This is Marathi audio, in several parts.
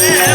Hey!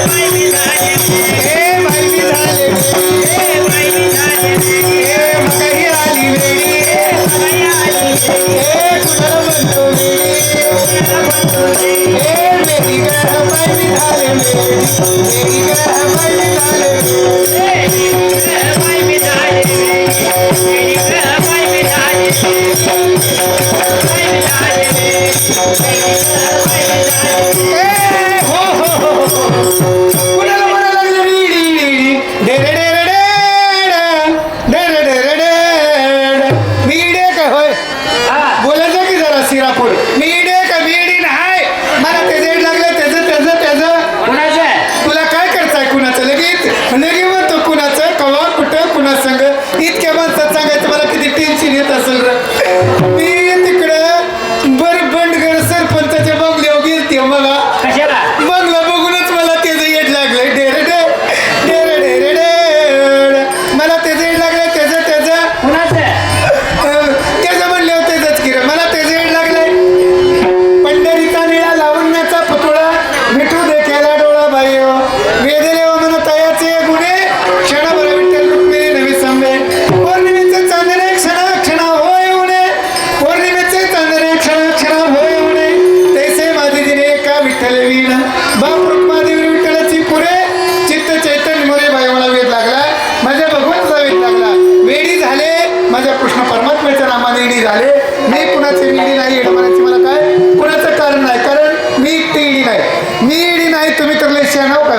टीडी झाले. मी कुणाची ईडी नाही येणं म्हणायचं मला काय? कुणाचं कारण नाही? कारण मी टीडी नाही. मी ईडी नाही तुम्ही तर लक्ष नाव काय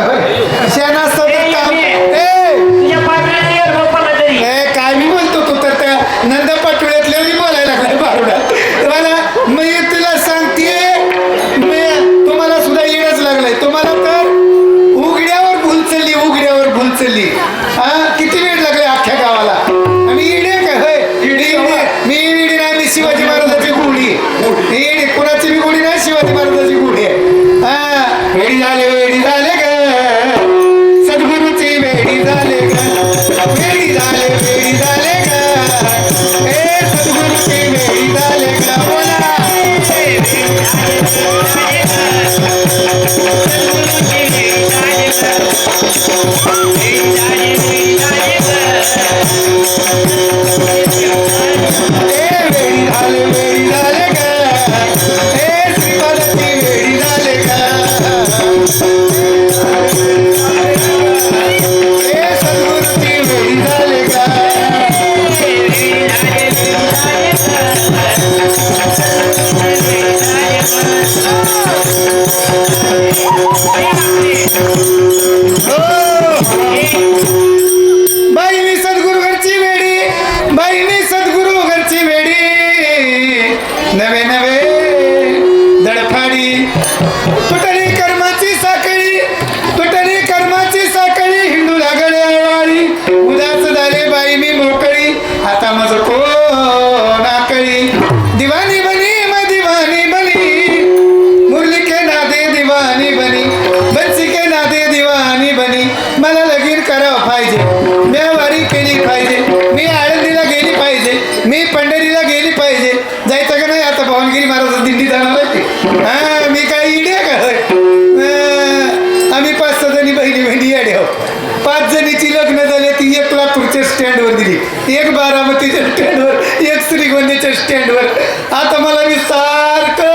स्टँडवर दिली. एक बारामतीच्या स्टँडवर एक श्रीगोंद्याच्या स्टँडवर. आता मला मी सारखं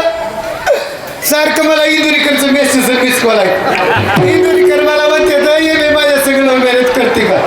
सारखं मला इंदुरीकरचं मेसेज मिस कॉल आहे. इंदुरीकर मला म्हणते माझ्या सगळं मॅरेज करते का?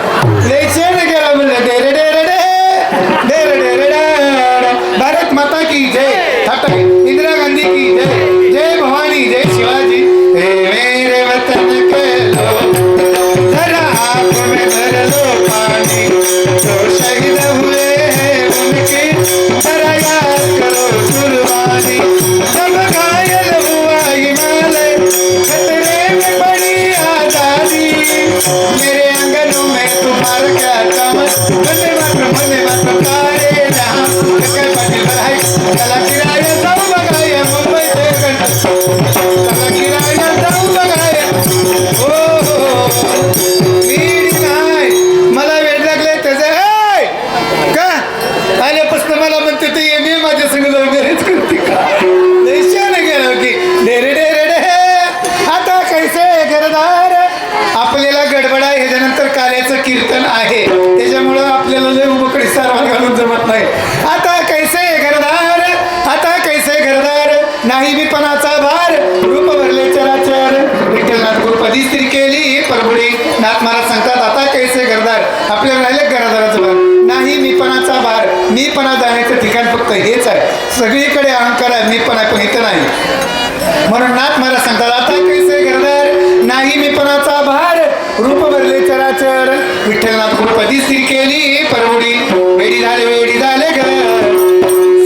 भार मीपणा जाण्याचं ठिकाण फक्त हेच आहे. सगळीकडे अहंकार आहे मीपणा आहे पण इथं नाही. म्हणून नाथ मला सांगतात आता कैसे घरदार? नाही मीपणाचा भार. रूप भरले चराचर. विठ्ठलनाथ गुरुपदी स्थिर केली परवडी. वेडी झाले वेडी झाले ग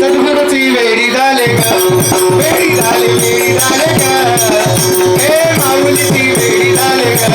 सद्गुरूची वेडी झाले ग वेडी झाले वेडी झाले ग हे माऊलीची वेडी झाले ग